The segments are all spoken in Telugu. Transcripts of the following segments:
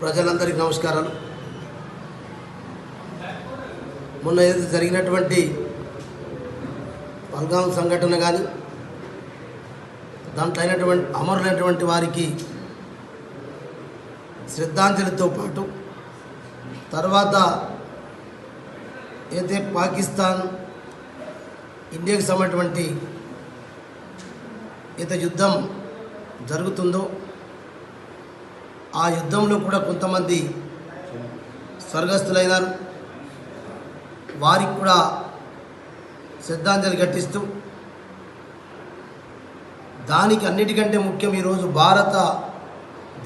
ప్రజలందరికీ నమస్కారాలు. మొన్న ఏదైతే జరిగినటువంటి పల్గాం సంఘటన కానీ దాంట్లో అయినటువంటి అమరులైనటువంటి వారికి శ్రద్ధాంజలితో పాటు తర్వాత ఏదైతే పాకిస్తాన్ ఇండియాకి సంబంధించినటువంటి ఏదైతే యుద్ధం జరుగుతుందో ఆ యుద్ధంలో కూడా కొంతమంది స్వర్గస్థులైనారు. వారికి కూడా శ్రద్ధాంజలి ఘటిస్తూ దానికి అన్నిటికంటే ముఖ్యం ఈరోజు భారత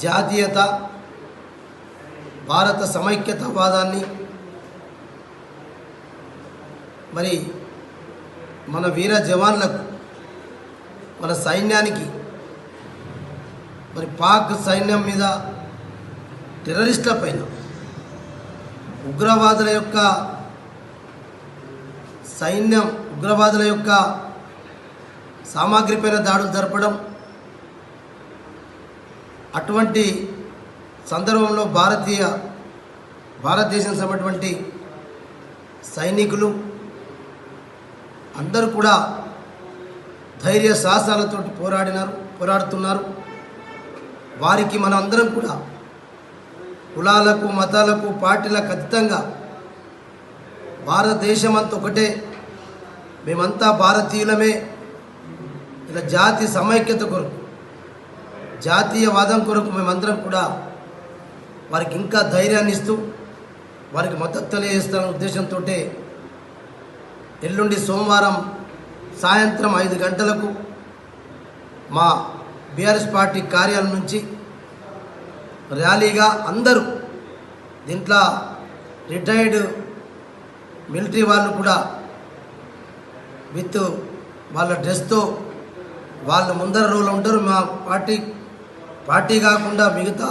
జాతీయత భారత సమైక్యతవాదాన్ని. మరి మన వీర జవాన్లకు మన సైన్యానికి మరి పాక్ సైన్యం మీద టెర్రరిస్టుల పైన ఉగ్రవాదుల యొక్క సైన్యం ఉగ్రవాదుల యొక్క సామాగ్రి పైన దాడులు జరపడం అటువంటి సందర్భంలో భారతీయ భారతదేశం సమటువంటి సైనికులు అందరూ కూడా ధైర్య సాహసాలతో పోరాడినారు పోరాడుతున్నారు. వారికి మన అందరం కూడా కులాలకు మతాలకు పార్టీలకు అతీతంగా భారతదేశం అంత ఒకటే. మేమంతా భారతీయులమే. ఇలా జాతి సమైక్యత కొరకు జాతీయవాదం కొరకు మేమందరం కూడా వారికి ఇంకా ధైర్యాన్ని ఇస్తూ వారికి మద్దతు తెలియజేస్తాన ఉద్దేశంతో ఎల్లుండి సోమవారం సాయంత్రం ఐదు గంటలకు మా బీఆర్ఎస్ పార్టీ కార్యాలయం నుంచి ర్యాలీగా అందరూ దీంట్లో రిటైర్డ్ మిలిటరీ వాళ్ళు కూడా విత్ వాళ్ళ డ్రెస్తో వాళ్ళ ముందర రోజులు ఉంటారు. మా పార్టీ పార్టీ కాకుండా మిగతా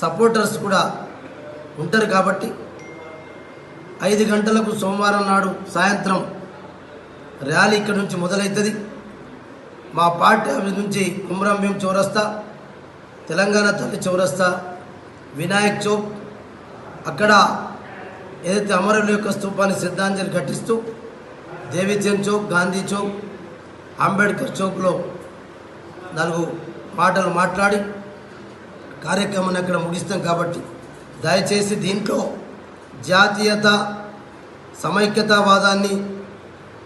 సపోర్టర్స్ కూడా ఉంటారు కాబట్టి ఐదు గంటలకు సోమవారం నాడు సాయంత్రం ర్యాలీ ఇక్కడ నుంచి మొదలవుతుంది. మా పార్టీ ఆఫీస్ నుంచి కుమ్రంభీం చౌరస్తా తెలంగాణ తల్లి చౌరస్తా వినాయక్ చౌక్ అక్కడ ఏదైతే అమరుల యొక్క స్తూపాన్ని శ్రద్ధాంజలి ఘటిస్తూ దేవిచంద్ చౌక్ గాంధీ చౌక్ అంబేద్కర్ చౌక్లో నాలుగు మాటలు మాట్లాడి కార్యక్రమాన్ని అక్కడ ముగిస్తాం కాబట్టి దయచేసి దీంట్లో జాతీయత సమైక్యతావాదాన్ని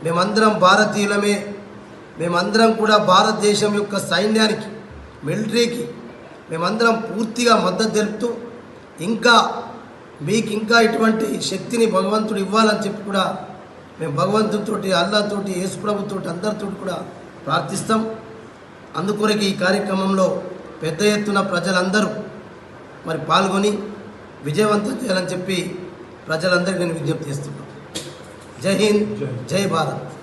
మేమందరం భారతీయులమే మేమందరం కూడా భారతదేశం యొక్క సైన్యానికి మిలిటరీకి మేమందరం పూర్తిగా మద్దతు తెలుపుతూ ఇంకా మీకు ఇంకా ఇటువంటి శక్తిని భగవంతుడు ఇవ్వాలని చెప్పి కూడా మేము భగవంతుడితోటి అల్లాతోటి యేసుప్రభుతో అందరితో కూడా ప్రార్థిస్తాం. అందుకొరకు ఈ కార్యక్రమంలో పెద్ద ఎత్తున ప్రజలందరూ మరి పాల్గొని విజయవంతం చేయాలని చెప్పి ప్రజలందరికీ నేను విజ్ఞప్తి చేస్తున్నాను. జై హింద్ జై భారత్.